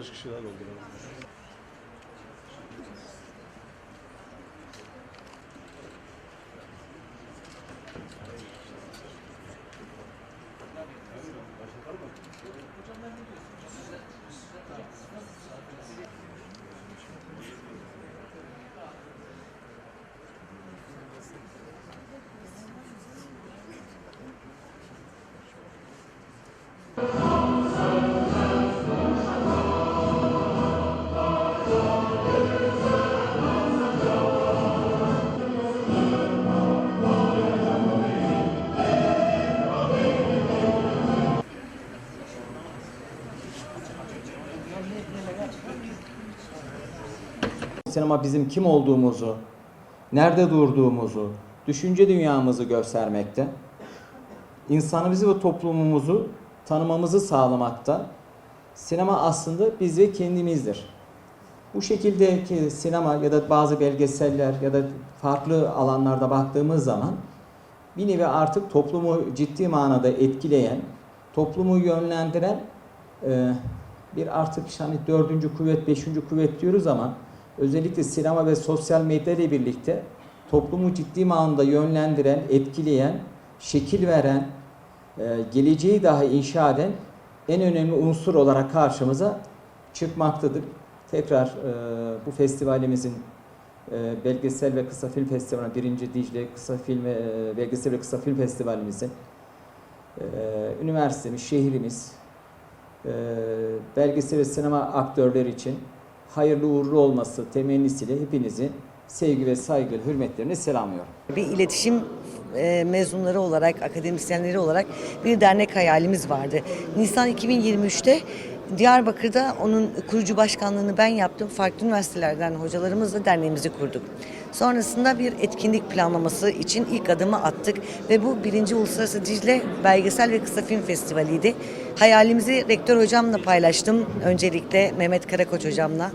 acho que kişiler öldürüldü? Sinema bizim kim olduğumuzu, nerede durduğumuzu, düşünce dünyamızı göstermekte. İnsanımızı ve toplumumuzu tanımamızı sağlamakta. Sinema aslında biz ve kendimizdir. Bu şekildeki sinema ya da bazı belgeseller ya da farklı alanlarda baktığımız zaman bir nevi artık toplumu ciddi manada etkileyen, toplumu yönlendiren bir artık hani dördüncü kuvvet, beşinci kuvvet diyoruz ama özellikle sinema ve sosyal medya ile birlikte toplumu ciddi manada yönlendiren, etkileyen, şekil veren, e, geleceği daha inşa eden en önemli unsur olarak karşımıza çıkmaktadır. Tekrar e, bu festivalimizin e, belgesel ve kısa film festivali, birinci Dicle kısa film belgesel ve kısa film festivalimizin üniversitemiz, şehrimiz, belgesel ve sinema aktörleri için hayırlı uğurlu olması temennisiyle hepinizi sevgi ve saygı hürmetlerini selamlıyorum. Bir iletişim e, mezunları olarak, akademisyenleri olarak bir dernek hayalimiz vardı. Nisan 2023'te Diyarbakır'da onun kurucu başkanlığını ben yaptım. Farklı üniversitelerden hocalarımızla derneğimizi kurduk. Sonrasında bir etkinlik planlaması için ilk adımı attık ve bu birinci Uluslararası Dicle Belgesel ve Kısa Film Festivali'ydi. Hayalimizi rektör hocamla paylaştım. Öncelikle Mehmet Karakoç hocamla.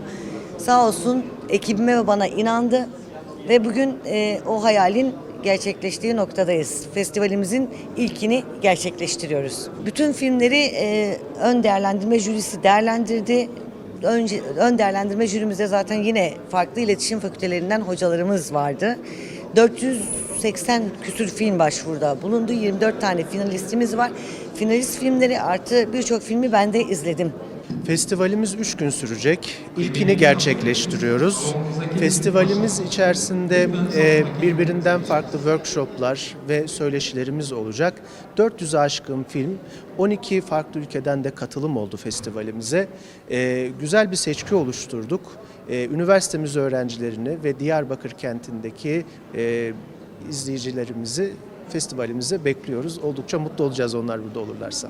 Sağ olsun ekibime ve bana inandı ve bugün e, o hayalin gerçekleştiği noktadayız. Festivalimizin ilkini gerçekleştiriyoruz. Bütün filmleri e, ön değerlendirme jürisi değerlendirdi. Önce, ön değerlendirme jürimizde zaten yine farklı iletişim fakültelerinden hocalarımız vardı. 480 küsür film başvuruda bulundu. 24 tane finalistimiz var. Finalist filmleri artı birçok filmi ben de izledim. Festivalimiz 3 gün sürecek. İlkini gerçekleştiriyoruz. Festivalimiz içerisinde e, birbirinden farklı workshoplar ve söyleşilerimiz olacak. 400'e aşkın film, 12 farklı ülkeden de katılım oldu festivalimize. E, Güzel bir seçki oluşturduk. E, Üniversitemiz öğrencilerini ve Diyarbakır kentindeki izleyicilerimizi festivalimize bekliyoruz. Oldukça mutlu olacağız onlar burada olurlarsa.